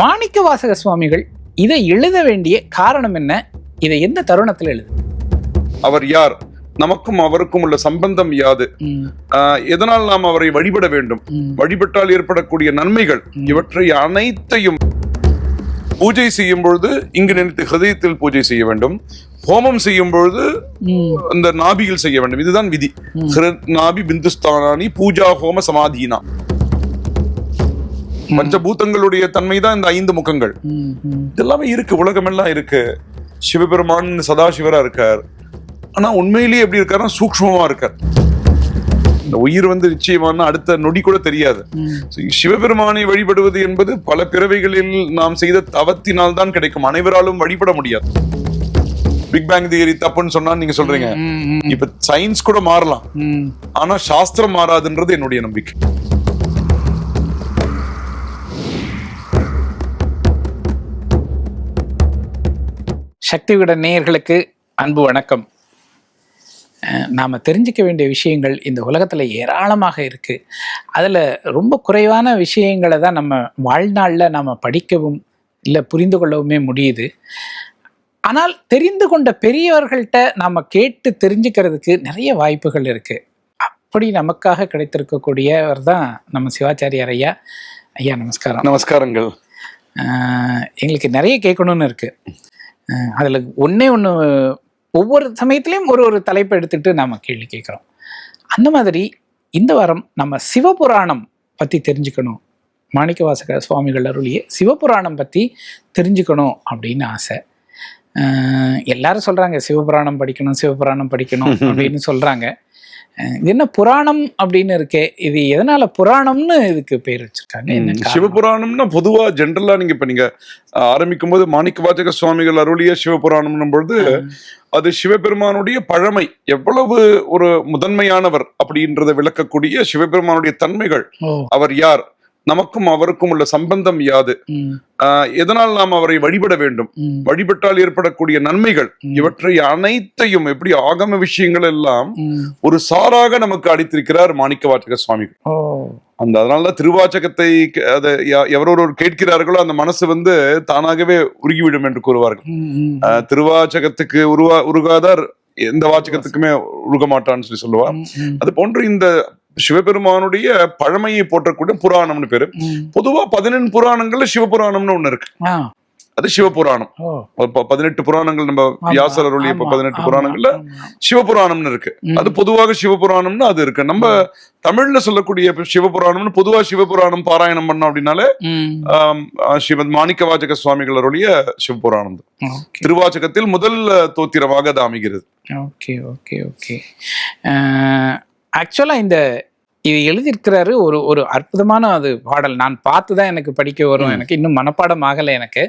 மாணிக்க வாசக சுவாமிகள் இதை எழுத வேண்டிய காரணம் என்ன? இதை எந்த தருணத்தில் எழுது? அவர் யார்? நமக்கும் அவருக்கும் உள்ள சம்பந்தம் யாது? எதனால் நாம் அவரை வழிபட வேண்டும்? வழிபட்டால் ஏற்படக்கூடிய நன்மைகள். இவற்றை அனைத்தையும் பூஜை செய்யும் பொழுது இங்கு நினைத்து ஹதயத்தில் பூஜை செய்ய வேண்டும். ஹோமம் செய்யும் பொழுது அந்த நாபியில் செய்ய வேண்டும். இதுதான் விதி. நாபி பிந்துஸ்தானானி பூஜா ஹோம சமாதீனா. பஞ்சபூதங்களுடைய தன்மை தான் இந்த ஐந்து முகங்கள். இதெல்லாமே இருக்கு உலகமெல்லாம் இருக்கு. சிவபெருமான் சதாசிவரா இருக்கார். ஆனா உண்மையிலேயே எப்படி இருக்காருன்னா சூக்ஷ்மமா இருக்கார். இந்த உயிர் வந்து நிச்சயமான அடுத்த நொடி கூட தெரியாது. சிவபெருமானை வழிபடுவது என்பது பல பிறவைகளில் நாம் செய்த தவத்தினால் தான் கிடைக்கும். அனைவராலும் வழிபட முடியாது. பிக் பேங் தியரி தப்புன்னு சொன்னா நீங்க சொல்றீங்க. இப்ப சயின்ஸ் கூட மாறலாம். ஆனா சாஸ்திரம் மாறாதுன்றது என்னுடைய நம்பிக்கை. சக்தி விட நேயர்களுக்கு அன்பு வணக்கம். நாம தெரிஞ்சுக்க வேண்டிய விஷயங்கள் இந்த உலகத்துல ஏராளமாக இருக்கு. அதுல ரொம்ப குறைவான விஷயங்களை தான் நம்ம வாழ்நாள்ல நாம படிக்கவும் இல்லை புரிந்து கொள்ளவுமே முடியுது. ஆனால் தெரிந்து கொண்ட பெரியவர்கள்ட்ட நாம கேட்டு தெரிஞ்சுக்கிறதுக்கு நிறைய வாய்ப்புகள் இருக்கு. அப்படி நமக்காக கிடைத்திருக்கக்கூடியவர் தான் நம்ம சிவாச்சாரியார் ஐயா. ஐயா நமஸ்காரம். நமஸ்காரங்கள். எங்களுக்கு நிறைய கேட்கணும்னு இருக்கு. ஆஹ் அதில் ஒன்றே ஒன்று ஒவ்வொரு சமயத்துலேயும் ஒரு ஒரு தலைப்பை எடுத்துகிட்டு நம்ம கேள்வி கேட்குறோம் அந்த மாதிரி இந்த வாரம் நம்ம சிவபுராணம் பற்றி தெரிஞ்சுக்கணும். மாணிக்கவாசக சுவாமிகள் அருளிய சிவபுராணம் பற்றி தெரிஞ்சுக்கணும் அப்படின்னு ஆசை. எல்லாரும் சொல்றாங்க சிவபுராணம் படிக்கணும் சிவபுராணம் படிக்கணும் அப்படின்னு சொல்றாங்க. இது என்ன புராணம் அப்படின்னு இருக்கே இது எதனால புராணம்னு இதுக்கு பேர் வச்சிருக்காங்க? சிவபுராணம்னா பொதுவா ஜென்ரலா நீங்க இப்ப நீங்க ஆரம்பிக்கும் போது மாணிக்க வாச்சக சுவாமிகள் அருளிய சிவபுராணம்னும் பொழுது அது சிவபெருமானுடைய பழமை. எவ்வளவு ஒரு முதன்மையானவர் அப்படின்றத விளக்கக்கூடிய சிவபெருமானுடைய தன்மைகள். அவர் யார்? நமக்கும் அவருக்கும் உள்ள சம்பந்தம் யாது? எதனால் நாம் அவரை வழிபட வேண்டும்? வழிபட்டால் ஏற்படக்கூடிய நன்மைகள். இவற்றை அனைத்தையும் எப்படி ஆகம விஷயங்கள் எல்லாம். ஒரு சாராக நமக்கு அளித்திருக்கிறார் மாணிக்க வாச்சக சுவாமிகள் அந்த அதனால திருவாச்சகத்தை அதை எவரொருவர் கேட்கிறார்களோ அந்த மனசு வந்து தானாகவே உருகிவிடும் என்று கூறுவார்கள். திருவாச்சகத்துக்கு உருவா உருகாதார் எந்த வாச்சகத்துக்குமே உருக மாட்டான்னு சொல்லி ம், அது போன்று இந்த சிவபெருமானுடைய பழமையை போற்றக்கூடிய புராணம்னு பேரு. பொதுவா பதினெண் புராணங்கள்ல சிவபுராணம்னு ஒண்ணு இருக்கு. அது சிவபுராணம். பதினெட்டு புராணங்கள் நம்ம வியாசர் ஆமா, பதினெட்டு புராணங்கள்ல. சிவபுராணம்னு இருக்கு. அது பொதுவாக சிவபுராணம்னு அது இருக்கு. நம்ம தமிழ்ல சொல்லக்கூடிய சிவபுராணம்னு பொதுவா சிவபுராணம் பாராயணம் பண்ணோம் அப்படின்னாலே ஸ்ரீமத் மாணிக்க வாச்சக சுவாமிகள் அருளிய சிவபுராணம் திருவாச்சகத்தில் முதல் தோத்திரமாக அது அமைகிறது. Okay okay okay. ஆக்சுவலாக இந்த இது எழுதியிருக்கிறாரு ஒரு ஒரு அற்புதமான அது பாடல். நான் பார்த்து தான் எனக்கு படிக்க வரும். எனக்கு இன்னும் மனப்பாடம் ஆகலை எனக்கு.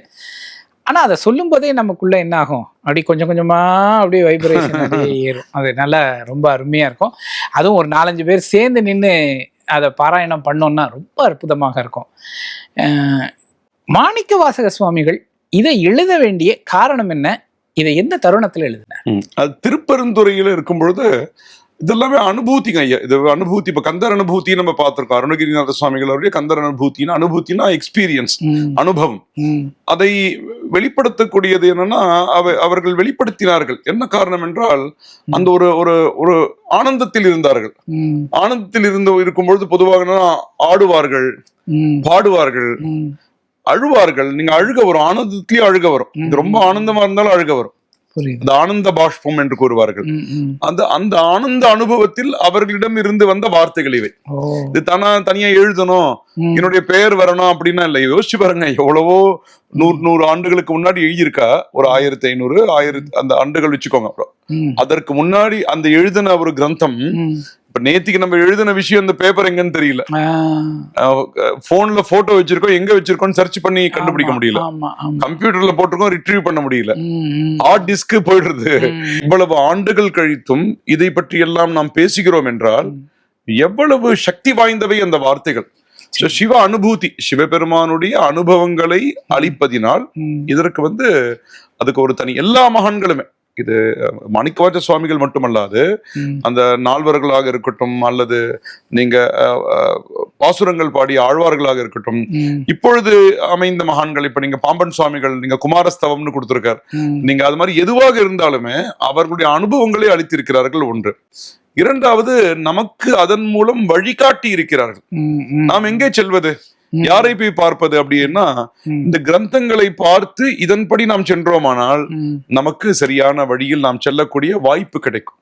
ஆனால் அதை சொல்லும் போதே நமக்குள்ள என்ன ஆகும்? அப்படி கொஞ்சம் கொஞ்சமா அப்படியே வைப்ரேஷன் அப்படியே ஏறும். அது நல்லா ரொம்ப அருமையா இருக்கும். அதுவும் ஒரு நாலஞ்சு பேர் சேர்ந்து நின்று அதை பாராயணம் பண்ணோம்னா ரொம்ப அற்புதமாக இருக்கும். மாணிக்க வாசக சுவாமிகள் இதை எழுத வேண்டிய காரணம் என்ன? இதை எந்த தருணத்தில் எழுதினார்? அது திருப்பெருந்துறையில இருக்கும் பொழுது இதெல்லாமே அனுபூதிங்க ஐயா. இது அனுபூதி இப்ப கந்தர் அனுபூதி நம்ம பார்த்திருக்கோம். அருணகிரிநாத சுவாமிகள் அவருடைய கந்தர் அனுபூத்தினா அனுபூத்தினா எக்ஸ்பீரியன்ஸ் அனுபவம். அதை வெளிப்படுத்தக்கூடியது என்னன்னா அவ அவர்கள் வெளிப்படுத்தினார்கள். என்ன காரணம் என்றால் அந்த ஒரு ஒரு ஒரு ஆனந்தத்தில் இருந்தார்கள். ஆனந்தத்தில் இருந்து இருக்கும்பொழுது பொதுவாக ஆடுவார்கள் பாடுவார்கள். அழுவார்கள். நீங்க அழுக வரும். ஆனந்தத்திலேயே அழுக வரும். ரொம்ப ஆனந்தமா இருந்தாலும் அழுக வரும். அந்த ஆனந்த பாஷ்பம் என்று கூறுவார்கள். அந்த அந்த ஆனந்த அனுபவத்தில் அவர்களிடம் இருந்து வந்த வார்த்தைகள் இவை. இது தானா தனியா எழுதணும். என்னுடைய பெயர் வரணும் அப்படின்னா இல்ல. யோசிச்சு பாருங்க எவ்வளவோ நூறு நூறு ஆண்டுகளுக்கு முன்னாடி எழுதியிருக்கா? ஒரு ஆயிரத்தி ஐநூறு ஆயிரத்தி அந்த ஆண்டுகள் வச்சுக்கோங்க அப்புறம். அதற்கு முன்னாடி அந்த எழுதின ஒரு கிரந்தம். இப்ப நேத்திக்கு நம்ம எழுதின விஷயம் அந்த பேப்பர் எங்கன்னு தெரியல. போன்ல போட்டோ வச்சிருக்கோம் எங்க வச்சிருக்கோம் சர்ச் பண்ணி கண்டுபிடிக்க முடியல. கம்ப்யூட்டர்ல போட்டிருக்கோம் ரிட்ரீவ் பண்ண முடியல. ஹார்ட் டிஸ்க் போயிடுறது. இவ்வளவு ஆண்டுகள் கழித்தும் இதை பற்றி எல்லாம் நாம் பேசுகிறோம் என்றால் எவ்வளவு சக்தி வாய்ந்தவை அந்த வார்த்தைகள். சிவ அனுபூதி சிவபெருமானுடைய அனுபவங்களை அளிப்பதினால் இதற்கு வந்து அதுக்கு ஒரு தனி எல்லா மகான்களுமே இது அஹ், மாணிக்கவாச சுவாமிகள் மட்டுமல்லாது அந்த நால்வர்களாக இருக்கட்டும் அல்லது நீங்க பாசுரங்கள் பாடிய ஆழ்வார்களாக இருக்கட்டும் இப்பொழுது அமைந்த மகான்கள் இப்ப நீங்க பாம்பன் சுவாமிகள் நீங்க குமாரஸ்தவம்னு கொடுத்திருக்கார். நீங்க அது மாதிரி எதுவாக இருந்தாலுமே அவர்களுடைய அனுபவங்களை அளித்திருக்கிறார்கள் ஒன்று. இரண்டாவது நமக்கு அதன் மூலம் வழிகாட்டி இருக்கிறார்கள். நாம் எங்கே செல்வது. யாரை போய் பார்ப்பது அப்படின்னா இந்த கிரந்தங்களை பார்த்து இதன்படி நாம் சென்றோமானால். நமக்கு சரியான வழியில் நாம் செல்லக்கூடிய வாய்ப்பு கிடைக்கும்.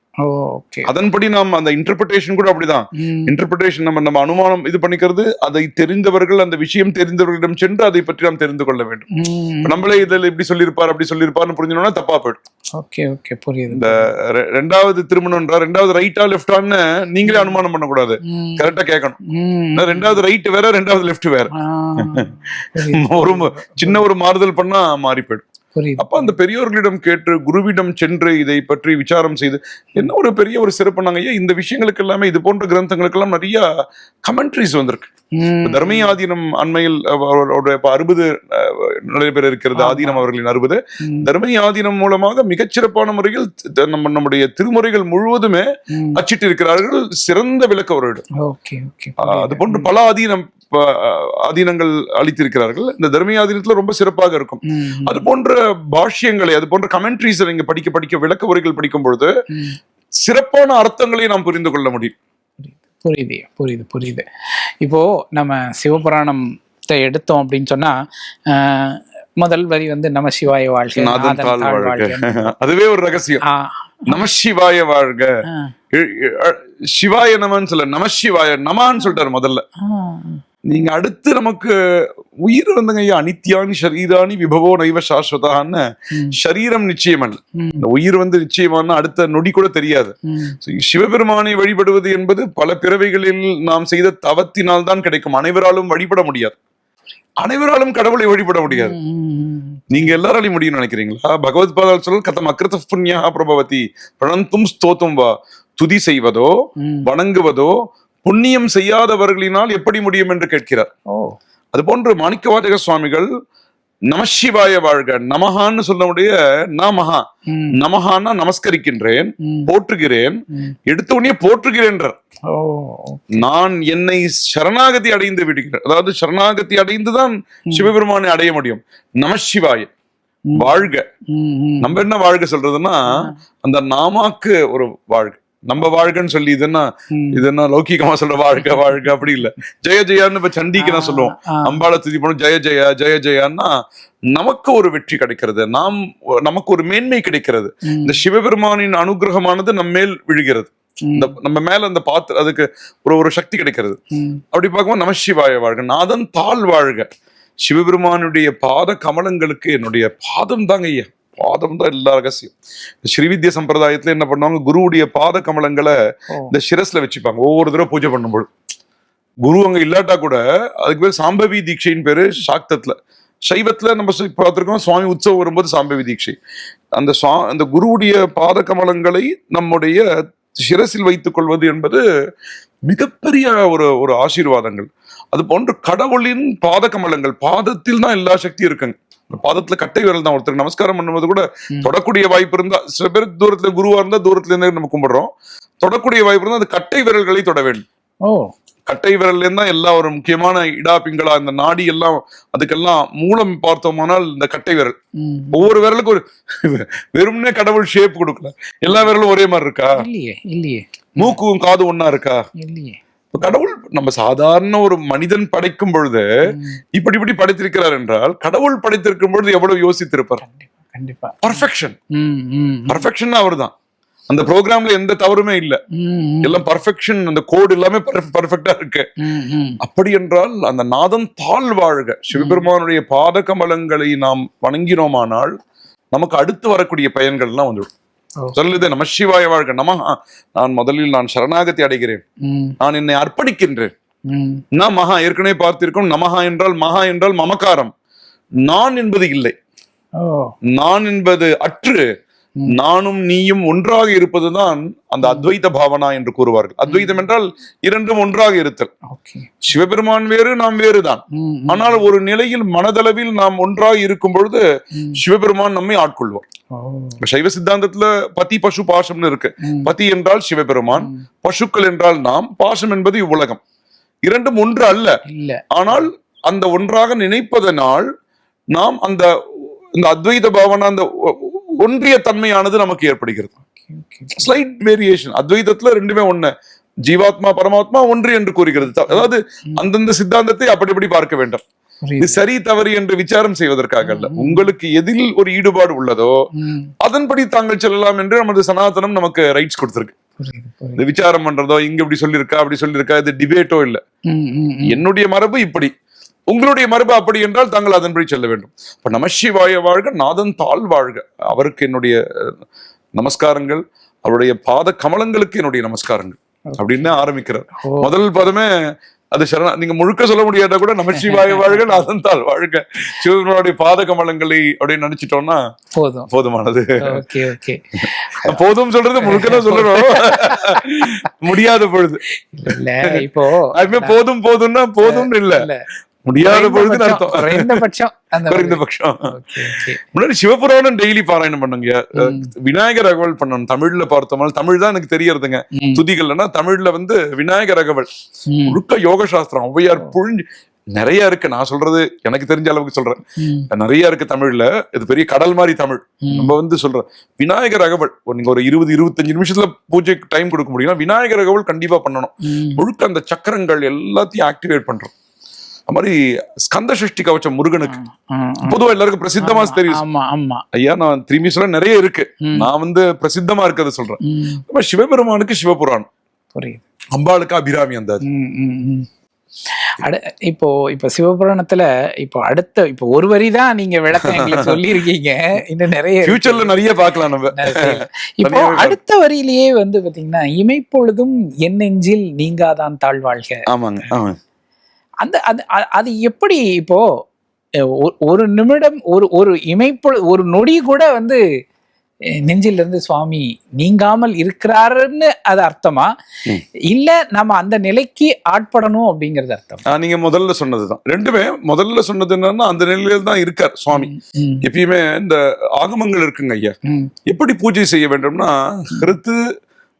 அதன்படி நாம் அந்த இன்டர்பிரிட்டேஷன் கூட அப்படிதான். ம், இன்டர்பிரிட்டேஷன் நம்ம நம்ம அனுமானம் இது பண்ணிக்கிறது அதை தெரிந்தவர்கள் அந்த விஷயம் தெரிந்தவர்களிடம் சென்று அதை பற்றி நாம் தெரிந்து கொள்ள வேண்டும். நம்மளே இதுல இப்படி சொல்லியிருப்பார் அப்படி சொல்லியிருப்பார்னு புரிஞ்சோம்னா தப்பா போயிடும். ஓகே ஓகே புரியுது இந்த ரெண்டாவது திருமணம்ன்றா ரெண்டாவது ரைட்டா லெஃப்டான்னு நீங்களே அனுமானம் பண்ணக்கூடாது. கரெக்டா கேட்கணும். ரெண்டாவது ரைட் வேற ரெண்டாவது லெஃப்ட் வேற. ஒரு சின்ன ஒரு மாறுதல் பண்ணா மாறி போயிடும். அப்ப அந்த பெரியோர்களிடம் கேட்டு குருவிடம் சென்று இதை பற்றி விசாரம் செய்து என்ன ஒரு பெரிய ஒரு சிறப்பு நாங்க ஐயா இந்த விஷயங்களுக்கு எல்லாமே இது போன்ற கிரந்தங்களுக்கு எல்லாம் நிறைய கமெண்ட்ரிஸ் வந்திருக்கு. தர்மி ஆதீனம் அண்மையில் அவரோட இப்ப அறுபது நடைபெற இருக்கிறது. ஆதீனம் அவர்களின் அறுபது. தர்மி ஆதீனம் மூலமாக மிகச்சிறப்பான முறையில் நம்ம நம்முடைய திருமுறைகள் முழுவதுமே. அச்சிட்டு இருக்கிறார்கள் சிறந்த விளக்க ஓகே அது போன்று பல ஆதீனம் ஆதீனங்கள் அளித்திருக்கிறார்கள். இந்த தர்மி ஆதீனத்துல ரொம்ப சிறப்பாக இருக்கும். அது போன்ற பாஷ்யங்களை அது போன்ற கமெண்ட்ரிஸ் நீங்க படிக்க படிக்க விளக்க உரைகள் படிக்கும் பொழுது. சிறப்பான அர்த்தங்களை நாம் புரிந்து கொள்ள முடியும். புரியுது புரியுது புரியுது. இப்போ நம்ம சிவபுராணத்தை எடுத்தோம் அப்படின்னு சொன்னா முதல் வரி வந்து நம சிவாய வாழ்க அதுவே ஒரு ரகசியம். நம சிவாய வாழ்க. சிவாய நமன்னு சொல்ல நம சிவாய நமான்னு சொல்லிட்டாரு முதல்ல. நீங்க அடுத்து நமக்கு உயிர் வந்துங்க ஐயா. அனித்யானி ஷரீராணி விபவோ நைவ சாஸ்வதான்னு சரீரம் நிச்சயம் அல்ல இந்த உயிர் வந்து நிச்சயமான அடுத்த நொடி கூட தெரியாது. சிவபெருமானை வழிபடுவது என்பது பல பிறவைகளில் நாம் செய்த தவத்தினால் தான் கிடைக்கும். அனைவராலும் வழிபட முடியாது. அனைவராலும் கடவுளை வழிபட முடியாது. நீங்க எல்லாராலையும் முடியும்னு நினைக்கிறீங்களா? பகவத் பாதால் சொல்ல கதம் அக்கிருத புண்ணியா பிரபவதி. பிரணந்தும் ஸ்தோத்தும் வா. துதி செய்வதோ. வணங்குவதோ புண்ணியம் செய்யாதவர்களினால் எப்படி முடியும் என்று கேட்கிறார். ஓ. அதுபோன்று மாணிக்கவாதக சுவாமிகள் நமசிவாய வாழ்க நமஹான்னு சொல்லக்கூடிய நமஹா நமஹான்னா நமஸ்கரிக்கின்றேன் போற்றுகிறேன். எடுத்த உடனே போற்றுகிறேன்றார். நான் என்னை சரணாகதி அடைந்து விடுகிறேன். அதாவது சரணாகதி அடைந்துதான் சிவபெருமானை அடைய முடியும். நமசிவாய. வாழ்க. நம்ம என்ன வாழ்க சொல்றதுன்னா அந்த நாமாக்கு ஒரு வாழ்க. நம்ம வாழ்கன்னு சொல்லி இதுன்னா ம். இது என்ன லௌகிகமா சொல்ற வாழ்க வாழ்க அப்படி இல்ல. ஜெய ஜெயான்னு இப்ப சண்டிக்கு நான் சொல்லுவோம். அம்பாளை துதி பண்ணோம் ஜெய ஜெயா ஜெய ஜெயான்னா நமக்கு ஒரு வெற்றி கிடைக்கிறது. நாம் நமக்கு ஒரு மேன்மை கிடைக்கிறது. இந்த சிவபெருமானின் அனுகிரகமானது நம்ம மேல் விழுகிறது. இந்த நம்ம மேல அந்த பாத்து அதுக்கு ஒரு ஒரு சக்தி கிடைக்கிறது. அப்படி பார்க்கும்போது நமசிவாய வாழ்க நாதன் தாழ் வாழ்க. சிவபெருமானுடைய பாத கமலங்களுக்கு என்னுடைய பாதம் தாங்க ஐயா. பாதம் தான் எல்லா ரகசியம். ஸ்ரீவித்ய சம்பிரதாயத்துல என்ன பண்ணுவாங்க? குருவுடைய பாத கமலங்களை. இந்த சிரஸ்ல வச்சுப்பாங்க. ஒவ்வொரு தடவை பூஜை பண்ணும்போது குரு அங்க இல்லாட்டா கூட அதுக்கு பேர் சாம்பவி தீட்சைன்னு பேரு சாக்தத்துல. சைவத்துல நம்ம சி- பார்த்திருக்கோம் சுவாமி உற்சவம் வரும்போது சாம்பவி தீட்சை. அந்த சுவா அந்த குருவுடைய பாத கமலங்களை நம்முடைய சிரசில் வைத்துக் கொள்வது என்பது மிகப்பெரிய ஒரு ஒரு ஆசீர்வாதங்கள். அது போன்று கடவுளின் பாத கமலங்கள் பாதத்தில் தான் எல்லா சக்தியும் இருக்குங்க. பாதத்துல கட்டை விரல் தான் ஒருத்தருக்கு நமஸ்காரம் பண்ணும்போது கூட. தொடக்கூடிய வாய்ப்பு இருந்தா சில பேர் தூரத்துல குருவா இருந்தா தூரத்துல இருந்தே நம்ம கும்பிடுறோம். தொடக்கூடிய வாய்ப்பு இருந்தா அந்த கட்டை விரல்களை தொட வேண்டும். கட்டை விரல்ல இருந்தா எல்லா ஒரு முக்கியமான இடா பிங்களா இந்த நாடி எல்லாம் அதுக்கெல்லாம் மூலம் பார்த்தோமானால் இந்த கட்டை விரல். ஒவ்வொரு விரலுக்கு ஒரு வெறும்னே கடவுள் ஷேப் கொடுக்கல. எல்லா விரலும் ஒரே மாதிரி இருக்கா? இல்லையே இல்லையே. மூக்கும் காது ஒண்ணா இருக்கா? இல்லையே. கடவுள் நம்ம சாதாரண ஒரு மனிதன் படைக்கும் பொழுது. இப்படி இப்படி படைத்திருக்கிறார் என்றால் கடவுள் படைத்திருக்கும் பொழுது எவ்வளவு யோசித்திருப்பார்? கண்டிப்பா பர்ஃபெக்ஷன் பர்ஃபெக்ஷன் அவர்தான். அந்த ப்ரோக்ராம்ல எந்த தவறுமே இல்ல. எல்லாம் பர்ஃபெக்ஷன் அந்த கோடு எல்லாமே பர்ஃபெக்டா இருக்கு. அப்படி என்றால் அந்த நாதன் தாழ் வாழ்க. சிவபெருமானுடைய பாத கமலங்களை நாம் வணங்கினோமானால் நமக்கு அடுத்து வரக்கூடிய பயன்கள்லாம் வந்துடும். சொல்லுது நம சிவாய வாழ்க நமஹா. நான் முதலில் நான் சரணாகதி அடைகிறேன். நான் என்னை அர்ப்பணிக்கின்றேன். நான் மகா ஏற்கனவே பார்த்திருக்கோம் நமஹா என்றால் மகா என்றால் மமகாரம் நான் என்பது இல்லை. நான் என்பது அற்று. நானும் நீயும் ஒன்றாக இருப்பதுதான் அந்த அத்வைத பாவனா என்று கூறுவார்கள். அத்வைதம் என்றால் இரண்டும் ஒன்றாக இருத்தல். சிவபெருமான் வேறு நாம் வேறுதான். ஆனால் ஒரு நிலையில் மனதளவில் நாம் ஒன்றாக இருக்கும் பொழுது. சிவபெருமான் நம்மை ஆட்கொள்வார். சைவ சித்தாந்தத்துல பதி பசு பாசம்னு இருக்கு. பதி என்றால் சிவபெருமான். பசுக்கள் என்றால் நாம் பாசம் என்பது இவ்வுலகம். இரண்டும் ஒன்று அல்ல. ஆனால் அந்த ஒன்றாக நினைப்பதனால் நாம் அந்த இந்த அத்வைத பாவனா அந்த ஒன்றிய தன்மையானது நமக்கு ஏற்படுகிறது. ஸ்லைட் வேரியேஷன் அத்வைதத்துல ரெண்டுமே ஒண்ணு. ஜீவாத்மா பரமாத்மா ஒன்று என்று கூறுகிறது. அதாவது அந்தந்த சித்தாந்தத்தை அப்படி இப்படி பார்க்க வேண்டும். இது சரி தவறு என்று விசாரம் செய்வதற்காக அல்ல. உங்களுக்கு எதில் ஒரு ஈடுபாடு உள்ளதோ. அதன்படி தாங்கள் செல்லலாம் என்று நமது சனாதனம் நமக்கு ரைட்ஸ் கொடுத்திருக்கு. இந்த விசாரம் பண்றதோ இங்க இப்படி சொல்லியிருக்கா அப்படி சொல்லியிருக்கா இது டிபேட்டோ இல்ல. என்னுடைய மரபு இப்படி. உங்களுடைய மரபு அப்படி என்றால் தாங்கள் அதன்படி செல்ல வேண்டும். இப்ப நமசிவாய வாழ்க நாதன் தாழ் வாழ்க. அவருக்கு என்னுடைய நமஸ்காரங்கள் அவருடைய பாத கமலங்களுக்கு என்னுடைய நமஸ்காரங்கள் அப்படின்னு ஆரம்பிக்கிறார். முதல் பதமே அது சரண நீங்க முழுக்க சொல்ல முடியாட்டா கூட நமசிவாய வாழ்க நாதன் தாழ் வாழ்க. சிவபெருமானுடைய பாத கமலங்களை அப்படின்னு நினைச்சிட்டோம்னா போதும். போதுமானது. போதும் சொல்றது முழுக்க தான் சொல்லணும். முடியாத பொழுது. இல்ல இப்போ அதுமே போதும் போதும்னா போதும்னு இல்ல. முடியாத குறைந்தபட்சம், அர்த்தம். குறைந்தபட்சம் குறைந்தபட்சம் முன்னாடி சிவபுராணம் டெய்லி பாராயணம் பண்ணுங்க. விநாயகர் அகவல் பண்ணணும். தமிழ்ல பார்த்தோம்னா தமிழ் தான் எனக்கு தெரியறதுங்க. துதிகள்னா தமிழ்ல வந்து விநாயகர் அகவல் ம், முழுக்க யோக சாஸ்திரம் ஔவையார் புழிஞ்சு நிறைய இருக்கு. நான் சொல்றது எனக்கு தெரிஞ்ச அளவுக்கு சொல்றேன். நிறைய இருக்கு தமிழ்ல. இது பெரிய கடல் மாதிரி தமிழ். நம்ம வந்து சொல்றோம். விநாயகர் அகவல் ஒரு நீங்க ஒரு இருபது இருபத்தஞ்சு நிமிஷத்துல பூஜைக்கு டைம் கொடுக்க முடியும்னா விநாயகர் அகவல் கண்டிப்பா பண்ணணும். முழுக்க அந்த சக்கரங்கள் எல்லாத்தையும் ஆக்டிவேட் பண்றோம். அது மாதிரி ஸ்கந்த சஷ்டி கவச்சம் முருகனுக்கு. பொதுவா எல்லாருக்கும் பிரசித்தமா தெரியும். ஆமா ஆமா. ஐயா நான் திரும்பி சொல்ல நிறைய இருக்கு. நான் வந்து பிரசித்தமா இருக்கிறத சொல்றேன். சிவபெருமானுக்கு சிவபுராணம். புரியுது. அம்பாளுக்கு அபிராமி அந்த. அட இப்போ இப்போ சிவபுராணத்துல இப்போ அடுத்த இப்போ ஒரு வரி தான் நீங்க விளக்கம் எங்களுக்கு சொல்லியிருக்கீங்க. இன்னும் நிறைய. ஃபியூச்சர்ல நிறைய பார்க்கலாம் நம்ம. இப்போ அடுத்த வரியிலேயே வந்து பாத்தீங்கன்னா இமைப்பொழுதும் என் நெஞ்சில் நீங்காதான் தாழ்வாழ்க. ஆமாங்க ஆமாங்க. அந்த அது அது எப்படி இப்போ ஒரு நிமிடம் ஒரு ஒரு இமைப்பொழு ஒரு நொடி கூட வந்து அஹ், நெஞ்சில இருந்து சுவாமி நீங்காமல் இருக்கிறாருன்னு அது அர்த்தமா. இல்ல நம்ம அந்த நிலைக்கு ஆட்படணும் அப்படிங்கிறது அர்த்தம்? நீங்க முதல்ல சொன்னதுதான். ரெண்டுமே முதல்ல சொன்னது என்னன்னா அந்த நிலையில தான் இருக்கார் சுவாமி. எப்பயுமே இந்த ஆகமங்கள் இருக்குங்க ஐயா. எப்படி பூஜை செய்ய வேண்டும்னா ஹிருத்து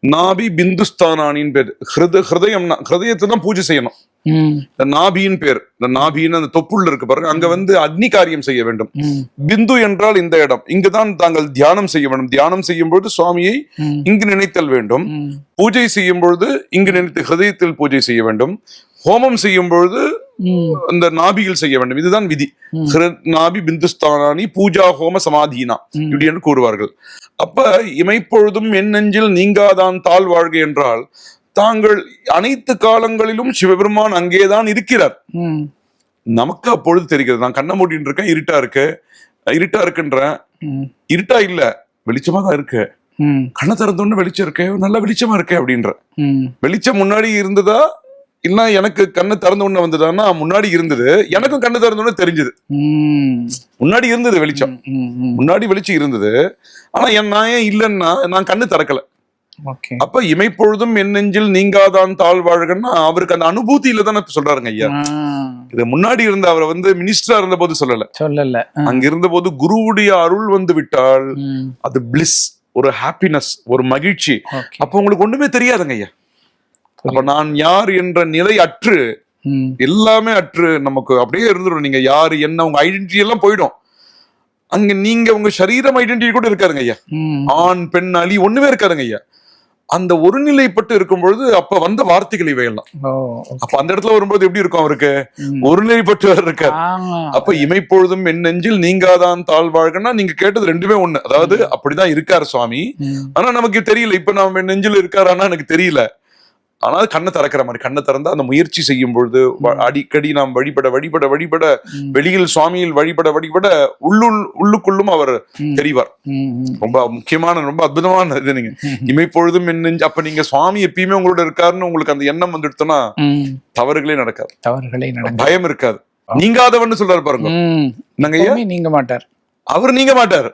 நாபி பிந்துஸ்தானானின் பேர். ஹிருத ஹிருதயம்னா ஹிருதயத்தை தான் பூஜை செய்யணும். இந்த நாபியின் பேர் இந்த நாபின்னு அந்த தொப்புள்ள இருக்கு பாருங்க அங்க வந்து அக்னி காரியம் செய்ய வேண்டும். பிந்து என்றால் இந்த இடம். இங்குதான் தாங்கள் தியானம் செய்ய வேண்டும். தியானம் செய்யும் பொழுது சுவாமியை இங்கு நினைத்தல் வேண்டும். பூஜை செய்யும் பொழுது இங்கு நினைத்து ஹிருதயத்தில் பூஜை செய்ய வேண்டும். ஹோமம் செய்யும் பொழுது அந்த நாபியில் செய்ய வேண்டும். இதுதான் விதி. நாபி பிந்துஸ்தானானி பூஜா ஹோம சமாதீனா. இப்படி என்று கூறுவார்கள். அப்ப இமைப்பொழுதும் என் நெஞ்சில் நீங்காதான் தாழ் வாழ்க என்றால் தாங்கள் அனைத்து காலங்களிலும் சிவபெருமான் அங்கேதான் இருக்கிறார். நமக்கு அப்பொழுது தெரிகிறது. நான் கண்ண மூடிட்டு இருக்கேன் இருட்டா இருக்கு. இருட்டா இருக்குன்றேன். இருட்டா இல்ல வெளிச்சமா தான் இருக்கு. கண்ணை திறந்தோன்னு வெளிச்சம் இருக்கு நல்ல வெளிச்சமா இருக்கு அப்படின்ற வெளிச்சம் முன்னாடி இருந்ததா? இல்ல எனக்கு கண்ணு திறந்த உடனே வந்ததான்னா முன்னாடி இருந்தது. எனக்கும் கண்ணு திறந்த உடனே தெரிஞ்சது. முன்னாடி இருந்தது வெளிச்சம். முன்னாடி வெளிச்சம் இருந்தது. ஆனா என் நான் ஏன் இல்லைன்னா நான் கண்ணு திறக்கல. அப்ப இமைப்பொழுதும் என் நெஞ்சில் நீங்காதான் தாழ் வாழ்கன்னா அவருக்கு அந்த அனுபூதியில தானே சொல்றாருங்க ஐயா. இது முன்னாடி இருந்த அவரை வந்து மினிஸ்டரா இருந்த போது சொல்லல. சொல்லல அங்க இருந்த போது குருவுடைய அருள் வந்து விட்டால் அது பிளிஸ் ஒரு ஹாப்பினஸ் ஒரு மகிழ்ச்சி. அப்ப உங்களுக்கு ஒண்ணுமே தெரியாதுங்க ஐயா. அப்ப நான் யார் என்ற நிலை அற்று எல்லாமே அற்று நமக்கு அப்படியே இருந்துடும் நீங்க யாரு என்ன உங்க ஐடென்டிட்டி எல்லாம் போயிடும். அங்க நீங்க உங்க சரீரம் ஐடென்டிட்டி கூட இருக்காருங்க ஐயா. ஆண் பெண் அலி ஒண்ணுமே இருக்காதுங்க ஐயா. அந்த ஒருநிலைப்பட்டு இருக்கும் பொழுது அப்ப வந்த வார்த்தைகள் இவையெல்லாம். அப்ப அந்த இடத்துல வரும்போது எப்படி இருக்கும் அவருக்கு. ஒருநிலைப்பட்டு இருக்கார். ஆ, அப்ப இமைப்பொழுதும் என் நெஞ்சில் நீங்காதான் தாழ்வாழ்கன்னா நீங்க கேட்டது ரெண்டுமே ஒண்ணு. அதாவது அப்படிதான் இருக்கார் சுவாமி. ஆனா நமக்கு தெரியல. இப்ப நம்ம நெஞ்சில் இருக்காரான்னா எனக்கு தெரியல. ஆனால் கண்ணை திறக்கிற மாதிரி கண்ணை திறந்தா அந்த முயற்சி செய்யும் பொழுது அடிக்கடி நாம் வழிபட வழிபட வழிபட வெளியில் சுவாமியில் வழிபட வழிபட உள்ளுள் உள்ளுக்குள்ளும் அவர் தெரிவார். ரொம்ப முக்கியமான ரொம்ப அற்புதமான இது நீங்க. இமைப்பொழுதும் என் நெஞ்சு அப்ப நீங்க சுவாமி எப்பயுமே உங்களோட இருக்காருன்னு உங்களுக்கு அந்த எண்ணம் வந்துடுத்துனா. தவறுகளே நடக்காது. தவறுகளை பயம் இருக்காது. நீங்காதவன்னு சொல்றாரு பாருங்க. நீங்க மாட்டார். அவர் நீங்க மாட்டார்.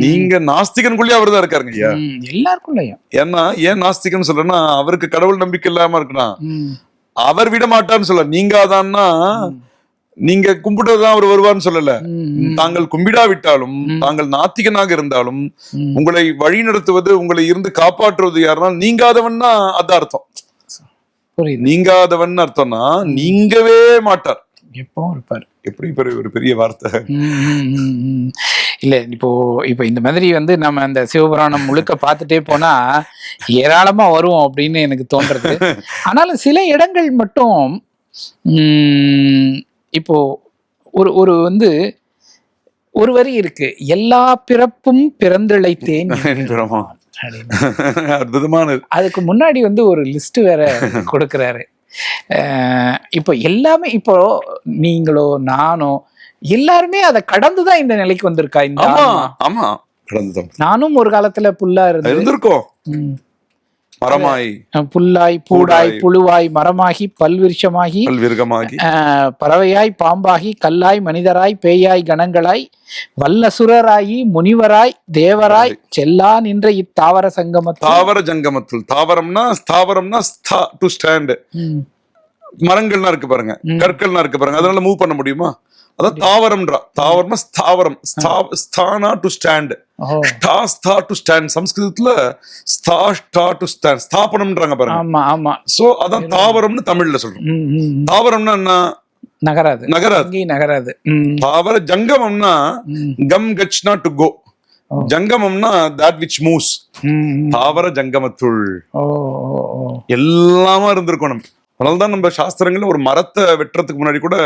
நீங்க நாஸ்திகனுக்குள்ளே அவர் தான் இருக்காருங்க ஐயா. எல்லாருக்குள்ளயும். ஏன்னா ஏன் நாஸ்திகன் சொல்றேன்னா அவருக்கு கடவுள் நம்பிக்கை இல்லாம இருக்குன்னா அவர் விட மாட்டார்னு சொல்ல நீங்காதான்னா ம். நீங்க கும்பிட்டதுதான் அவர் வருவார்னு சொல்லல. தாங்கள் கும்பிடாவிட்டாலும் தாங்கள் நாத்திகனாக இருந்தாலும். உங்களை வழி நடத்துவது உங்களை இருந்து காப்பாற்றுவது யாருன்னா நீங்காதவன்னா அதான் அர்த்தம். நீங்காதவன் அர்த்தம்னா நீங்கவே மாட்டார். எப்பவும் இருப்பாரு. எப்படி ஒரு பெரிய வார்த்தை. இல்ல இப்போ இப்போ இந்த மாதிரி வந்து நம்ம அந்த சிவபுராணம் முழுக்க பார்த்துட்டே போனா ஏராளமா வரும் அப்படின்னு எனக்கு தோன்றது. ஆனாலும் சில இடங்கள் மட்டும் இப்போ ஒரு ஒரு வந்து ஒரு வரி இருக்கு. எல்லா பிறப்பும் பிறந்திழைத்தேன். அற்புதமான அதுக்கு முன்னாடி வந்து ஒரு லிஸ்ட் வேற கொடுக்கறாரு. இப்போ எல்லாமே இப்போ நீங்களோ நானோ எல்லாருமே அதை கடந்துதான் இந்த நிலைக்கு வந்திருக்கா இந்த ஆமா ஆன்மா. ஆமா. கடந்துதான். நானும் ஒரு காலத்துல புல்லா இருந்து இருந்திருக்கோம். ம், மரமாய் புல்லாய் பூடாய். புழுவாய் மரமாகி பல்விருஷமாகி பல்விருகமாகி. பறவையாய் பாம்பாகி கல்லாய் மனிதராய் பேயாய் கணங்களாய் வல்லசுரராயி முனிவராய் தேவராய் செல்லா நின்ற இத்தாவர சங்கமத்தில். தாவர ஜங்கமத்தில் தாவரம்னா ஸ்தாவரம்னா டு ஸ்டாண்ட் மரங்கள்லாம் இருக்கு பாருங்க. கற்கள்லாம் இருக்கு பாருங்க. அதனால மூவ் பண்ண முடியுமா? அதான் தாவரம்ன்றா. தாவரம்னா ஸ்தாவரம். ஸ்தா- ஸ்தானா டு ஸ்டாண்ட் ஸ்டா ஸ்தா டு ஸ்டாண்ட் சம்ஸ்கிருதத்துல ஸ்தா ஸ்டா டு ஸ்டாண்ட் ஸ்தாபனம்ன்றாங்க பாருங்க. ஆமா ஆமா. சோ அதான் தாவரம்னு தமிழ்ல சொல்றோம். தாவரம்னா என்ன? நகராது. நகராது. நகராது. தாவர ஜங்கமம்னா கம் கச்னா டு கோ. ஜங்கமம்னா that which moves. ம், ம். தாவர ஜங்கமத்துள். எல்லாமே இருந்திருக்கும் நம்ம அதனாலதான் நம்ம சாஸ்திரங்கள்ல ஒரு மரத்தை வெட்டுறதுக்கு முன்னாடி கூட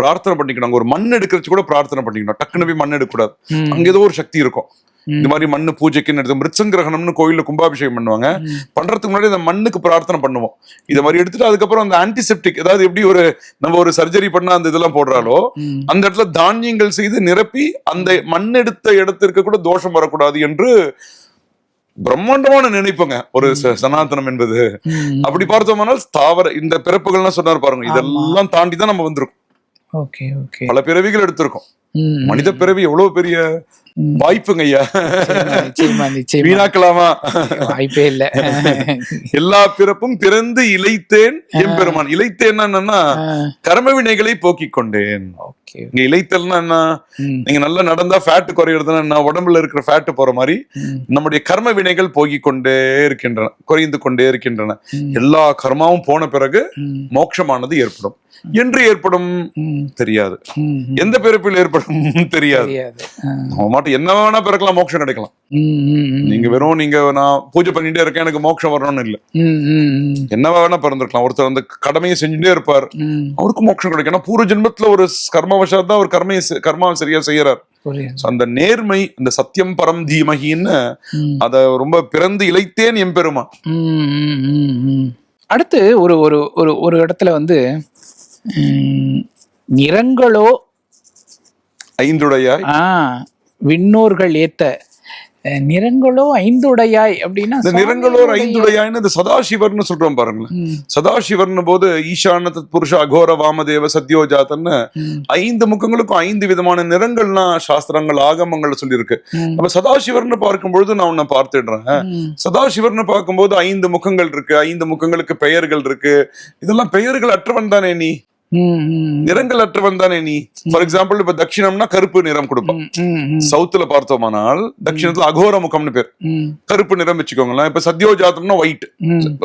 பிரார்த்தனை பண்ணிக்கணும். ஒரு மண் எடுக்கிறச்சு கூட பிரார்த்தனை பண்ணிக்கணும். டக்குன்னு போய் மண் எடுக்கக்கூடாது அங்க ஏதோ ஒரு சக்தி இருக்கும். இந்த மாதிரி மண்ணு பூஜைக்குன்னு எடுத்து மிருச்சங்கிரகணம்னு கோயில்ல கும்பாபிஷேகம் பண்ணுவாங்க. பண்றதுக்கு முன்னாடி அந்த மண்ணுக்கு பிரார்த்தனை பண்ணுவோம். இத மாதிரி எடுத்துட்டு அதுக்கப்புறம் அந்த ஆன்டிசெப்டிக் அதாவது எப்படி ஒரு நம்ம ஒரு சர்ஜரி பண்ணா அந்த இதெல்லாம் போடுறாலோ. அந்த இடத்துல தானியங்கள் செய்து நிரப்பி அந்த மண் எடுத்த இடத்திற்கு கூட தோஷம் வரக்கூடாது என்று பிரம்மாண்டமான நினைப்புங்க. ஒரு சனாதனம் என்பது. அப்படி பார்த்தோம்னால் தாவர இந்த பிறப்புகள்லாம் சொன்னார் பாருங்க. இதெல்லாம் தாண்டி தான் நம்ம வந்திருக்கோம். பல பிறவிகள் எடுத்திருக்கோம். மனித பிறவி எவ்வளவு பெரிய. வாய்ப்புங்க ஐயா. வீணாக்கலாமா? வாய்ப்பே இல்ல. எல்லா பிறப்பும் பிறந்து இளைத்தேன் எம்பெருமான். இளைத்தேன்னா என்னன்னா கர்ம வினைகளை போக்கிக் கொண்டேன். இங்க இளைத்தல்னா என்ன? நீங்க நல்லா நடந்தா ஃபேட் குறையிறதுன்னா என்ன? உடம்புல இருக்கிற ஃபேட் போற மாதிரி நம்முடைய கர்ம வினைகள் போகிக் கொண்டே இருக்கின்றன குறைந்து கொண்டே இருக்கின்றன. எல்லா கர்மாவும் போன பிறகு மோட்சமானது ஏற்படும். என்று ஏற்படும்? தெரியாது. எந்த பிறப்பில் ஏற்படும்? தெரியாது. நம்ம மாட்டும் என்ன வேணா பிறக்கலாம் மோட்சம் கிடைக்கலாம். நீங்க வெறும் நீங்க நான் பூஜை பண்ணிட்டே இருக்கேன் எனக்கு மோட்சம் வரணும்னு இல்ல. என்ன வேணா பிறந்திருக்கலாம். ஒருத்தர் அந்த கடமையை செஞ்சுட்டே இருப்பார். அவருக்கு மோட்சம் கிடைக்கும். ஏன்னா பூர்வ ஜென்மத்துல ஒரு கர்மவசாத் தான் அவர் கர்மையை கர்மாவை சரியா செய்யறார். அந்த நேர்மை அந்த சத்தியம் பரம் தீமகின்னு. அத ரொம்ப பிறந்து இழைத்தேன் எம்பெருமா. அடுத்து ஒரு ஒரு ஒரு ஒரு இடத்துல வந்து நிறங்களோ ஐந்துடையாய். ஆ விண்ணோர்கள் ஏத்த நிறங்களோ ஐந்துடையாய் அப்படின்னா இந்த நிறங்களோர் ஐந்துடையாய்னு இந்த சதாசிவர்னு சொல்றோம் பாருங்களேன். சதாசிவர்னு போது ஈசான புருஷ அகோர வாமதேவ சத்யோஜாதன்னு ம், ஐந்து முகங்களுக்கும் ஐந்து விதமான நிறங்கள்லாம் சாஸ்திரங்கள் ஆகமங்கள் சொல்லியிருக்கு. நம்ம சதாசிவர்னு பார்க்கும்பொழுது நான் உன்னை பார்த்துடுறேன். சதாசிவர்னு பார்க்கும்போது ஐந்து முகங்கள் இருக்கு ஐந்து முகங்களுக்கு பெயர்கள் இருக்கு. இதெல்லாம் பெயர்கள் அற்றவன் தானே நீ? ம், ம், நிறங்கள் அற்றவன் தானே நீ? ஃபார் எக்ஸாம்பிள் இப்ப தட்சிணம்னா கருப்பு நிறம் கொடுப்பான் ம், ம், ம், சவுத்துல பார்த்தோமானால் தட்சிணத்துல அகோர முகம்னு பேர். கருப்பு நிறம் வச்சுக்கோங்களேன். இப்ப சத்யோஜாதம்னா ஒயிட்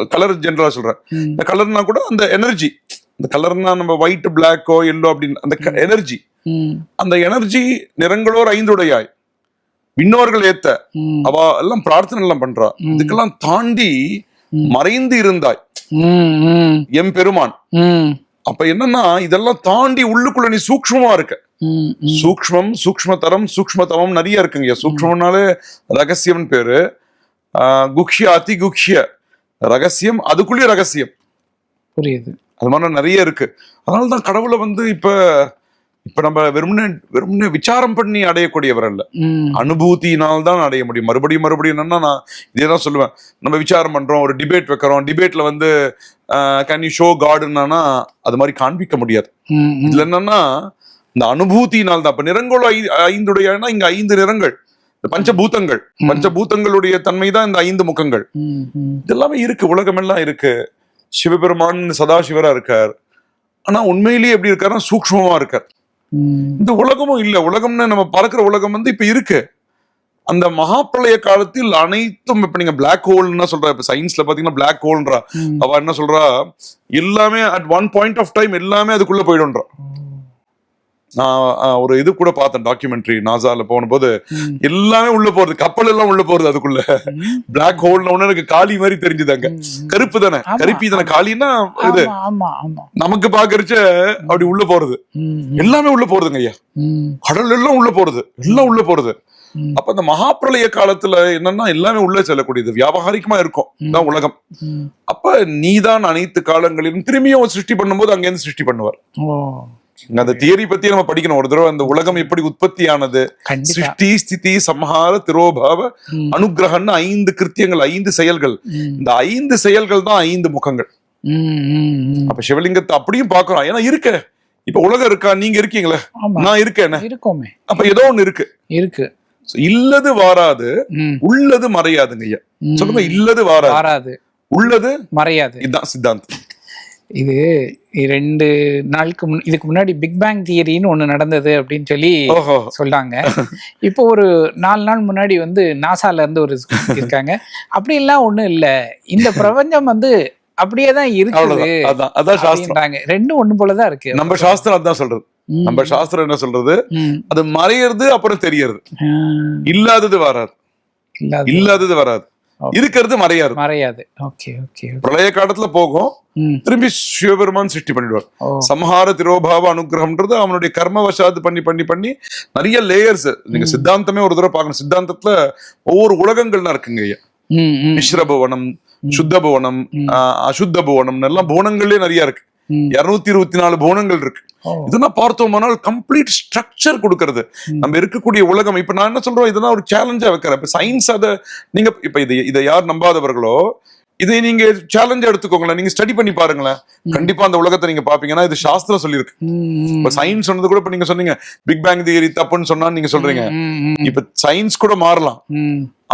கலர் ஜென்ரலா சொல்றேன். இந்த கலர்னா கூட அந்த எனர்ஜி இந்த கலர்னா நம்ம ஒயிட் பிளாக்கோ எல்லோ அப்படின்னு அந்த எனர்ஜி அந்த எனர்ஜி நிறங்களோர் ஐந்துடையாய். விண்ணோர்கள் ஏத்த. அவ எல்லாம் பிரார்த்தனை எல்லாம் பண்றா. இதுக்கெல்லாம் தாண்டி. மறைந்து இருந்தாய். எம் பெருமான் அப்ப என்னன்னா இதெல்லாம் தாண்டி உள்ளுக்குள்ள நீ சூக்ஷ்மமா இருக்க. ம், ம். சூக்ஷ்மம் சூக்ஷ்மதரம் சூக்ஷ்மதமம் நிறைய இருக்குங்க. சூக்ஷ்மம்னாலே ரகசியம் பேரு. குக்ஷிய அதி குக்ஷிய. ரகசியம் அதுக்குள்ளேயே ரகசியம். புரியுது. அது மாதிரி நிறைய இருக்கு. அதனால தான் கடவுளை வந்து இப்ப இப்ப நம்ம வெறுமனே வெறுமனே விசாரம் பண்ணி அடையக்கூடியவர் அல்ல. ம், அனுபூதியினால் தான் அடைய முடியும். மறுபடியும் மறுபடியும் என்னன்னா நான் இதே தான் சொல்லுவேன். நம்ம விசாரம் பண்றோம் ஒரு டிபேட் வைக்கிறோம். டிபேட்ல வந்து கேன் யூ ஷோ காடுன்னா அது மாதிரி காண்பிக்க முடியாது. இதுல என்னன்னா இந்த அனுபூதியினால் தான் இப்ப நிறங்கள் ஐ- ஐந்துடையனா இங்க ஐந்து நிறங்கள். பஞ்சபூதங்கள். பஞ்சபூதங்களுடைய தன்மை தான் இந்த ஐந்து முகங்கள். இதெல்லாமே இருக்கு. உலகமெல்லாம் இருக்கு. சிவபெருமான் சதாசிவரா இருக்கார். ஆனா உண்மையிலேயே எப்படி இருக்காருன்னா சூக்ஷ்மமா இருக்கார். இந்த உலகமும் இல்ல. உலகம்னு நம்ம பார்க்கிற உலகம் வந்து இப்ப இருக்கு. அந்த மகாப்பிரளய காலத்தில் அனைத்தும் இப்ப நீங்க பிளாக் ஹோல்னா சொல்ற இப்ப சயின்ஸ்ல பாத்தீங்கன்னா பிளாக் ஹோல்ன்றா. அவ என்ன சொல்றா? எல்லாமே at one point of time எல்லாமே அதுக்குள்ள போயிடும்ன்றா. நான் ஒரு இது கூட பார்த்தேன் டாக்குமெண்ட்ரி நாசால ம். எல்லாமே உள்ள போறது கப்பல் எல்லாம் உள்ள போறது அதுக்குள்ள. பிளாக் ஹோல்னு ஒண்ணு எனக்கு காளி மாதிரி தெரிஞ்சுது அங்க. ம். கருப்பு தானே? கருப்பி தானே? காளின்னா இது. நமக்கு பாக்குறச்ச அப்படி உள்ள போறது. எல்லாமே உள்ள போறதுங்க ஐயா. கடல் எல்லாம் உள்ள போறது. எல்லாம் உள்ள போறது. அப்ப அந்த மகாப்பிரளய காலத்துல என்னன்னா எல்லாமே உள்ள செல்லக்கூடியது. வியாபகாரிகமா இருக்கும். இதான் உலகம். அப்ப நீதான் அனைத்து காலங்களிலும் திரும்பியும் சிருஷ்டி பண்ணும்போது அங்கேருந்து சிருஷ்டி பண்ணுவார். அந்த தியரி பத்தி நம்ம படிக்கணும். ஒரு தடவை அந்த உலகம் எப்படி உற்பத்தி ஆனது சிருஷ்டி ஸ்திதி சம்ஹார திரோபாவ. அனுகிரகம்னு ஐந்து கிருத்தியங்கள் ஐந்து செயல்கள். இந்த ஐந்து செயல்கள் தான் ஐந்து முகங்கள். அப்ப சிவலிங்கத்தை அப்படியும் பாக்குறோம் ஏன்னா இருக்க. இப்ப உலகம் இருக்கா? நீங்க இருக்கீங்களே. நான் இருக்கேன். இருக்கோமே. அப்ப ஏதோ ஒண்ணு இருக்கு. இருக்கு. இல்லது வாராது. உள்ளது மறையாதுங்க ஐயா. சொல்லுங்க இல்லது வாராது. உள்ளது மறையாது. இதுதான் சித்தாந்தம். இது ரெண்டு நாளுக்கு முன் இதுக்கு முன்னாடி பிக் பேங் தியரின்னு ஒண்ணு நடந்தது அப்படின்னு சொல்லி சொல்றாங்க. இப்போ ஒரு நாலு நாள் முன்னாடி வந்து நாசால இருந்து ஒரு இருக்காங்க. அப்படி எல்லாம் ஒண்ணும் இல்ல. இந்த பிரபஞ்சம் வந்து அப்படியே தான் இருக்குது அதான் அதான் சாஸ்திரம். ரெண்டும் ஒண்ணு போலதான் இருக்கு. நம்ம சாஸ்திரம் அதான் சொல்றது. நம்ம சாஸ்திரம் என்ன சொல்றது. அது மறையறது அப்புறம் தெரியறது. இல்லாதது வராது. இல்லாத இல்லாதது வராது. இருக்கிறது மறையாது. மறையாது. ஓகே ஓகே பிரளய காலத்துல போகும். திரும்பி சிவபெருமான் சிருஷ்டி பண்ணிடுவார். சம்ஹார திரோபாவ அனுகிரகம்ன்றது அவனுடைய கர்ம வசாத்து பண்ணி பண்ணி பண்ணி நிறைய லேயர்ஸ் நீங்க சித்தாந்தமே ஒரு தடவை பார்க்கணும். சித்தாந்தத்துல ஒவ்வொரு உலகங்கள்லாம் இருக்குங்க ஐயா ம் ம். மிஸ்ர புவனம் சுத்த புவனம் அசுத்த புவனம் எல்லாம் புவனங்களே நிறைய இருக்கு. இருநூத்தி இருபத்தி நாலு புவனங்கள் இருக்கு. இதெல்லாம் பார்த்தோம்னால் கம்ப்ளீட் ஸ்ட்ரக்சர் கொடுக்கறது. நம்ம இருக்கக்கூடிய உலகம் இப்ப நான் என்ன சொல்றோம்? இதெல்லாம் ஒரு சேலஞ்சா வைக்கிறேன் இப்ப சயின்ஸ் அதை நீங்க இப்ப இதை இதை யார் நம்பாதவர்களோ இதை நீங்க சேலஞ்சா எடுத்துக்கோங்களேன். நீங்க ஸ்டடி பண்ணி பாருங்களேன். கண்டிப்பா அந்த உலகத்தை நீங்க பாப்பீங்கன்னா இது சாஸ்திரம் சொல்லியிருக்கு. இப்ப சயின்ஸ் சொன்னது கூட இப்ப நீங்க சொன்னீங்க. பிக் பேங் தியரி தப்புன்னு சொன்னா நீங்க சொல்றீங்க. இப்ப சயின்ஸ் கூட மாறலாம்.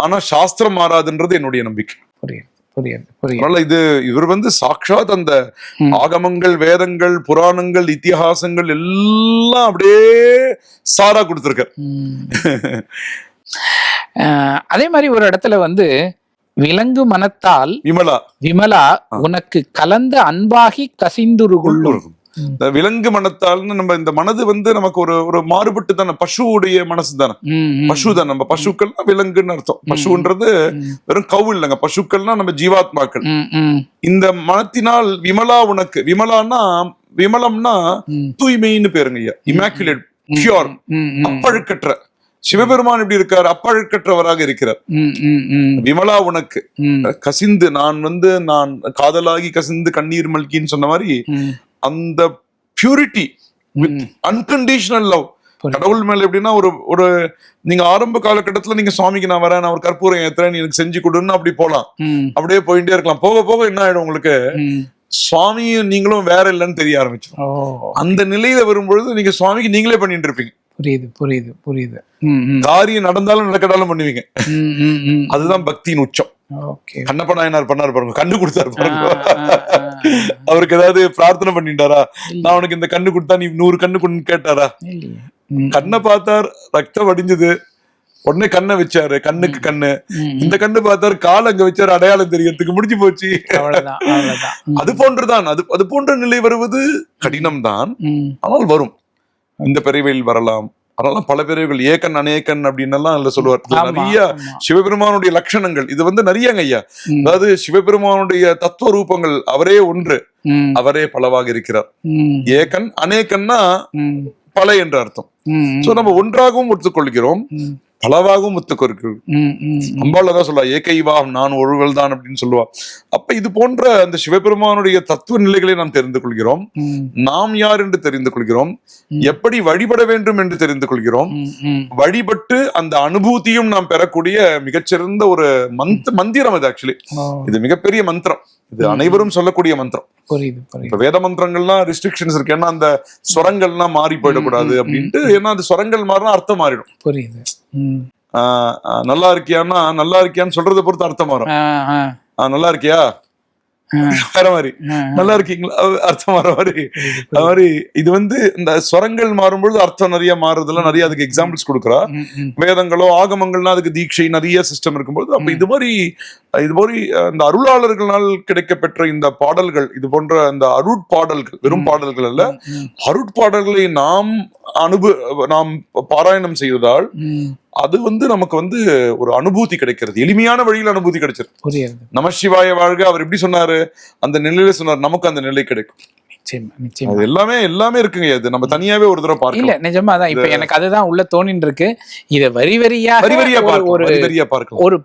ஆனா சாஸ்திரம் மாறாதுன்றது என்னுடைய நம்பிக்கை. அதனால இது இவர் வந்து சாட்சாத் அந்த. ஆகமங்கள் வேதங்கள் புராணங்கள் இத்திஹாசங்கள் எல்லாம் அப்படியே சாரா கொடுத்திருக்கார். அதே மாதிரி ஒரு இடத்துல வந்து விலங்கு மனத்தால் விமலா. விமலா உனக்கு கலந்த அன்பாகி கசிந்துருகுள்ளும். இந்த விலங்கு மனத்தால்னு நம்ம இந்த மனது வந்து நமக்கு ஒரு ஒரு மாறுபட்டு தானே பசுவுடைய மனசு தானே. பசு தான் நம்ம பசுக்கள்னா விலங்குன்னு அர்த்தம். பசுன்றது வெறும் கவு இல்லைங்க. பசுக்கள்னா நம்ம ஜீவாத்மாக்கள். இந்த மனத்தினால் விமலா உனக்கு. விமலான்னா விமலம்னா தூய்மைன்னு பேருங்க ஐயா. Immaculate pure அப்பழுக்கற்ற. சிவபெருமான் எப்படி இருக்கார். அப்பழுக்கற்றவராக இருக்கிறார். விமலா உனக்கு. கசிந்து நான் வந்து நான் காதலாகி கசிந்து கண்ணீர் மல்கின்னு சொன்ன மாதிரி அந்த பியூரிட்டி வித். Unconditional love. கடவுள் மேல எப்படின்னா ஒரு ஒரு நீங்க ஆரம்ப காலகட்டத்துல நீங்க சுவாமிக்கு நான் வரேன் நான் ஒரு கற்பூரம் ஏத்துறேன் நீ எனக்கு செஞ்சு கொடுன்னு அப்படி போலாம். அப்படியே போயிட்டே இருக்கலாம். போக போக என்ன ஆயிடும் உங்களுக்கு. சுவாமியும் நீங்களும் வேற இல்லைன்னு தெரிய ஆரம்பிச்சிடும். அந்த நிலையில வரும்பொழுது நீங்க சுவாமிக்கு நீங்களே பண்ணிட்டு இருப்பீங்க. புரியுது புரியுது புரியுது. காரியம் நடந்தாலும் நடக்கடாலும் பண்ணுவீங்க. அதுதான் பக்தியின் உச்சம். ஓகே. கண்ணப்ப நாயனார் பண்ணாரு பாருங்க கண்ணு கொடுத்தாரு பாருங்க. அவருக்கு ஏதாவது பிரார்த்தனை பண்ணிட்டாரா? நான் உனக்கு இந்த கண்ணு கொடுத்தா நீ நூறு கண்ணு கொண்டு கேட்டாரா? கண்ணை பார்த்தார் ரத்தம் வடிஞ்சது. உடனே கண்ணை வச்சாரு. கண்ணுக்கு கண்ணு. இந்த கண்ணு பார்த்தாரு கால் அங்க வச்சாரு அடையாளம் தெரியறதுக்கு முடிஞ்சு போச்சு. அது போன்றுதான். அது அது போன்ற நிலை வருவது கடினம் தான் ஆனால் வரும். இந்த பிறவியில் வரலாம். அதனால பல பிறவிகள் ஏக்கன் அநேக்கன் அப்படின்னு எல்லாம் அதுல சொல்லுவார். நிறைய. சிவபெருமானுடைய லட்சணங்கள். இது வந்து நிறையங்க ஐயா. அதாவது சிவபெருமானுடைய தத்துவ ரூபங்கள் அவரே ஒன்று. அவரே பலவாக இருக்கிறார். ஏகன் அநேகன்னா ம், பல என்ற அர்த்தம். சோ நம்ம ஒன்றாகவும் ஒத்துக்கொள்கிறோம். பலவாகவும் ஒத்துக்கொள்கிறோம் ம், ம், ம். அம்பாள் தான் சொல்லுவா ஏகைவாம் நான் ஒருவள் தான் அப்படின்னு சொல்லுவா. அப்ப இது போன்ற அந்த சிவபெருமானுடைய தத்துவ நிலைகளை நாம் தெரிந்து கொள்கிறோம். நாம் யார் என்று தெரிந்து கொள்கிறோம். எப்படி வழிபட வேண்டும் என்று தெரிந்து கொள்கிறோம். வழிபட்டு அந்த அனுபூதியும் நாம் பெறக்கூடிய மிகச்சிறந்த ஒரு மந்த் மந்திரம் இது ஆக்சுவலி இது மிகப்பெரிய மந்திரம். இது அனைவரும் சொல்லக்கூடிய மந்திரம். புரியுது வேத மந்திரங்கள்லாம் ரெஸ்ட்ரிக்ஷன்ஸ் இருக்கு. ஏன்னா அந்த ஸ்வரங்கள்லாம் மாறி போயிடக்கூடாது அப்படின்ட்டு ஏன்னா அது ஸ்வரங்கள் மாறினா அர்த்தம் மாறிடும். புரியுது. நல்லா இருக்கியான்னா நல்லா இருக்கியான்னு சொல்றதை பொறுத்து அர்த்தம். ஆஹ் நல்லா இருக்கியா வேற மாதிரி. நல்லா இருக்கீங்களா? அர்த்தம் வர மாதிரி. அது மாதிரி இது வந்து இந்த ஸ்வரங்கள் மாறும்பொழுது அர்த்தம் நிறைய மாறுறதுல நிறைய அதுக்கு எக்ஸாம்பிள்ஸ் கொடுக்குறா. வேதங்களோ ஆகமங்கள்னா அதுக்கு தீட்சை நிறைய சிஸ்டம் இருக்கும்போது அப்ப இது மாதிரி இது மாதிரி அஹ், இந்த அருளாளர்களால் கிடைக்கப்பெற்ற இந்த பாடல்கள் இது போன்ற இந்த அருட்பாடல்கள் வெறும் பாடல்கள் அல்ல அருட்பாடல்களை நாம் அனுபு நாம் பாராயணம் செய்வதால். அது வந்து நமக்கு வந்து ஒரு அனுபூதி கிடைக்கிறது. எளிமையான வழியில் அனுபூதி கிடைச்சிருக்கு புரியுது நமசிவாய வாழ்க. அவர் எப்படி சொன்னாரு? அந்த நிலையில சொன்னார் நமக்கு அந்த நிலை கிடைக்கும். அது எல்லாமே எல்லாமே இருக்குங்க. இது நம்ம தனியாவே ஒரு தடவை இல்ல பார்க்கலாம் நிஜமா தான் இப்ப எனக்கு அதுதான் உள்ள தோணின்னு இருக்கு. இத வரி வரியா வரி வரியா ஒரு பார்க்கலாம். ஒரு வரி வரியா பார்க்கலாம். ஒரு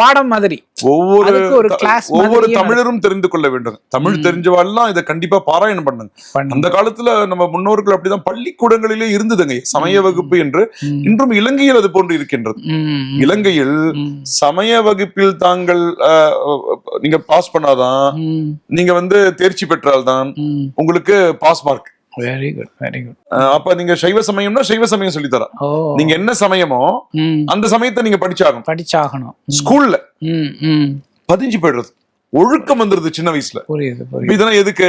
பாடம் மாதிரி. ஒவ்வொரு ஒரு கிளாஸ் ஒவ்வொரு தமிழரும் தெரிந்து கொள்ள வேண்டும். தமிழ் தெரிஞ்சவாள்லாம் இதை கண்டிப்பா பாராயணம் பண்ணுங்க. அந்த காலத்துல நம்ம முன்னோர்கள் அப்படிதான் பள்ளிக்கூடங்களிலே இருந்ததுங்க. சமய வகுப்பு என்று இன்றும் இலங்கையில் அது போன்று இருக்கின்றது. இலங்கையில் சமய வகுப்பில் தாங்கள் நீங்க பாஸ் பண்ணாதான் நீங்க வந்து தேர்ச்சி பெற்றால்தான் உங்களுக்கு pass mark very good very good அப்ப நீங்க சைவ சமயம்னா சைவ சமயம் சொல்லித்தரா ஓ. நீங்க என்ன சமயமோ அந்த சமயத்தை நீங்க படிச்சாகணும். படிச்சாகணும். ஸ்கூல்ல. பதிஞ்சு போயிடுறது. ஒழுக்கம் வந்துருது சின்ன வயசுல. இதெல்லாம் எதுக்கு?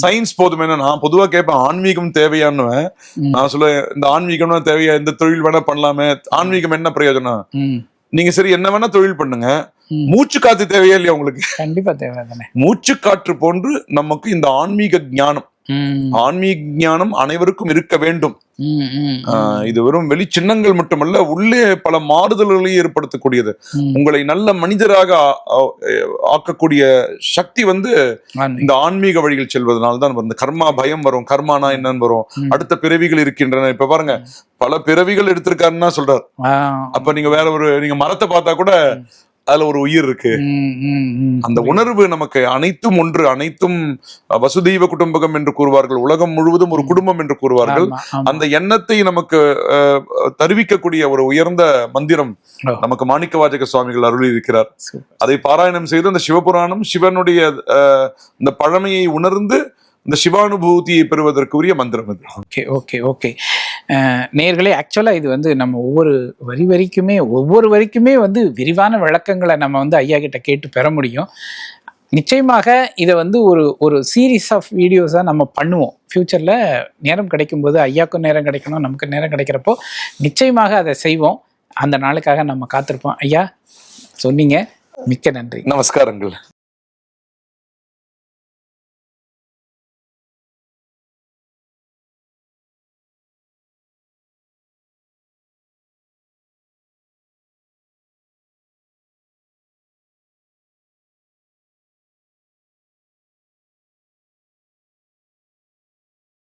சயின்ஸ் போதுமே நான் பொதுவா கேட்பேன் ஆன்மீகம் தேவையான்னுவேன். ம், நான் சொல்லுவேன் இந்த ஆன்மீகம்னா தேவையா? இந்த தொழில் வேணா பண்ணலாமே. ஆன்மீகம் என்ன பிரயோஜனம். நீங்க சரி என்ன வேணா தொழில் பண்ணுங்க. மூச்சு காத்து தேவையா இல்லையா உங்களுக்கு? கண்டிப்பா தேவை மூச்சு காற்று போன்று நமக்கு இந்த ஆன்மீக ஞானம். ஆன்மீக ஞானம் அனைவருக்கும் இருக்க வேண்டும். இது வெறும் வெளி சின்னங்கள் மட்டுமல்ல உள்ளே பல மாறுதல்களை ஏற்படுத்தக்கூடியது. உங்களை நல்ல மனிதராக ஆக்கக்கூடிய சக்தி வந்து. இந்த ஆன்மீக வழியில் செல்வதனால தான் வந்து கர்மா பயம் வரும் கர்மானா என்னன்னு வரும். அடுத்த பிறவிகள் இருக்கின்றன. இப்ப பாருங்க பல பிறவிகள் எடுத்திருக்காருன்னா சொல்றாரு. அப்ப நீங்க வேற ஒரு நீங்க மரத்தை பார்த்தா கூட அதுல ஒரு உயிர் இருக்கு. அந்த உணர்வு நமக்கு அனைத்தும் ஒன்று அனைத்தும் வசுதெய்வ குடும்பகம் என்று கூறுவார்கள் உலகம் முழுவதும் ஒரு குடும்பம் என்று கூறுவார்கள். அந்த எண்ணத்தை நமக்கு தருவிக்கக்கூடிய ஒரு உயர்ந்த மந்திரம். நமக்கு மாணிக்க வாசக சுவாமிகள் அருளி இருக்கிறார். அதை பாராயணம் செய்து அந்த சிவபுராணம் சிவனுடைய இந்த பழமையை உணர்ந்து இந்த சிவானுபூதியை பெறுவதற்கு உரிய மந்திரம் இது ஓகே ஓகே ஓகே நேர்களே ஆக்சுவலாக இது வந்து நம்ம ஒவ்வொரு வரி வரைக்குமே ஒவ்வொரு வரிக்குமே வந்து விரிவான விளக்கங்களை நம்ம வந்து ஐயா கிட்ட கேட்டு பெற முடியும். நிச்சயமாக இதை வந்து ஒரு ஒரு சீரீஸ் ஆஃப் வீடியோஸாக நம்ம பண்ணுவோம். ஃப்யூச்சரில் நேரம் கிடைக்கும்போது ஐயாக்கும் நேரம் கிடைக்கணும் நமக்கு நேரம் கிடைக்கிறப்போ நிச்சயமாக அதை செய்வோம். அந்த நாளுக்காக நம்ம காத்திருப்போம். ஐயா சொன்னீங்க. மிக்க நன்றி. நமஸ்காரங்கள்.